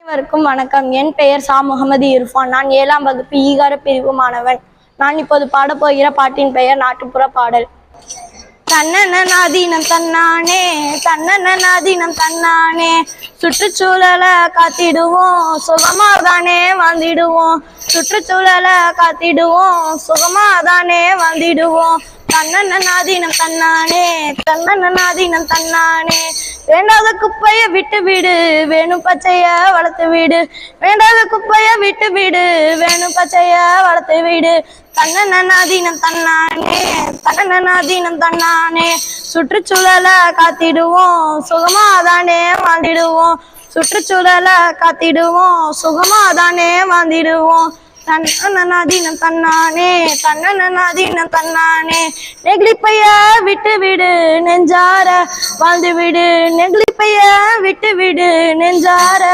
அனைவருக்கும் வணக்கம். என் பெயர் சா. முகமது இர்ஃபான். நான் ஏழாம் வகுப்பு ஈகார பிரிவு மாணவன். நான் இப்போது பாடப்போகிற பாட்டின் பெயர் நாட்டுப்புற பாடல். தன்னன நாதீனம் தன்னானே தன்னன நாதீனம் தன்னானே சுற்றுச்சூழலை காத்திடுவோம் சுகமா தானே வாழ்ந்திடுவோம். சுற்றுச்சூழலை காத்திடுவோம் சுகமா தானே வாழ்ந்திடுவோம். தன்னன நாதீனம் தன்னானே தன்னன நாதீனம் தன்னானே. வேண்டாத குப்பைய விட்டு விடு வேணும் பச்சைய வளர்த்து வீடு. வேண்டாத குப்பைய விட்டு விடு வேணும் பச்சைய வளர்த்து வீடு. தன்னன நாதீனம் தன்னானே தன்னன நாதீனம் தன்னானே. சுற்றுச்சூழலை காத்திடுவோம் சுகமா தானே வாழ்ந்திடுவோம். சுற்றுச்சூழலை காத்திடுவோம் சுகமா தானே வாழ்ந்திடுவோம். தன்னநாதீனம் தன்னானே தன்னநாதீனம் தன்னானே. நெகிழிப்பைய விட்டு விடு நெஞ்சார வாழ்ந்து விடு நெகிழிப்பைய விட்டு விடு நெஞ்சார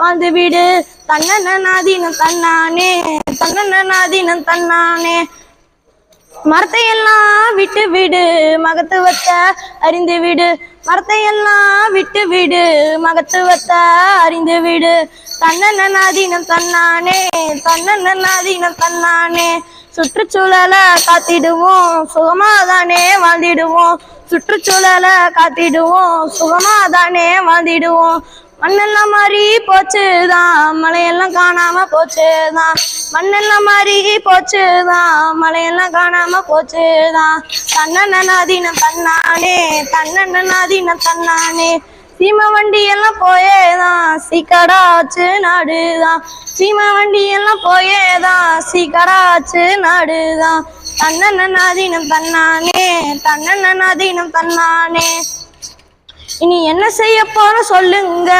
வாழ்ந்து விடு தன்னநாதீனம் தன்னானே தன்னநாதீனம் தன்னானே. மரத்தையெல்லாம் விட்டு விடு மகத்துவத்தை அறிந்து விடு. மரத்தையெல்லாம் விட்டு விடு மகத்துவத்தை அறிந்து விடு. தன்னநாதீனம் தன்னானே தன்னநாதீனம் தன்னானே. சுற்றுச்சூழலை காத்திடுவோம் சுகமாதானே வாழ்ந்திடுவோம். சுற்றுச்சூழலை காத்திடுவோம் சுகமாதானே வாழ்ந்திடுவோம். மண்ணெல்லாம் மாறி போச்சுதான் மலை காணாம போச்சுதான். மண்ணெல்லாம் மாறி போச்சுதான். மழையெல்லாம் காணாம போச்சுதான். தன்னநாதீனம் தன்னானே தன்னநாதீனம் தன்னானே. சீம வண்டி எல்லாம் போயேதான். சீக்கடாச்சு நாடுதான். சீம வண்டி எல்லாம் போயேதான். சீக்கடாச்சு நாடுதான். தன்னநாதீனம் தன்னானே தன்னநாதீனம் தன்னானே. இனி என்ன செய்ய போற சொல்லுங்க.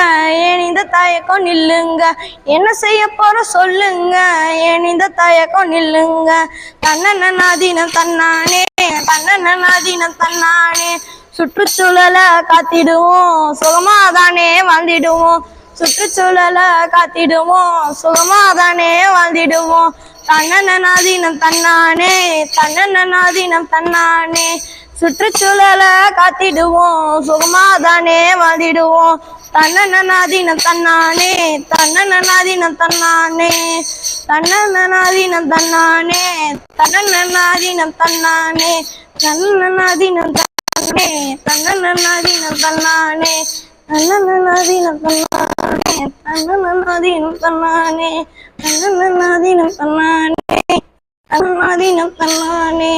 ஏன் இந்த தயக்கம் நில்லுங்க. என்ன செய்ய போற சொல்லுங்க. ஏன் இந்த தயக்கம் நில்லுங்க. தன்னநாதீனம் தன்னானே தன்னநாதீனம் தன்னானே. சுற்றுச்சூழலை காத்திடுவோம் சுகமாதானே வாழ்ந்திடுவோம். சுற்றுச்சூழலை காத்திடுவோம் சுகமாதானே வாழ்ந்திடுவோம். தன்னநாதீனம் தன்னானே தன்னநாதீனம் தன்னானே. சுற்றுச்சூழல காத்திடுவோம். சுகமாதானே வாழ்ந்திடுவோம். தன்னநாதீனம் தன்னானே தன்னநாதீனம் தன்னானே தன்னநாதீனம் தன்னானே தன்னநாதீனம் தன்னானே தன்னநாதீனம் தன்னானே தன்னநாதீனம் தன்னானே தன்னநாதீனம் தன்னானே தன்னநாதீனம் தன்னானே தன்னநாதீனம் தன்னானே தன்னநாதீனம் தன்னானே.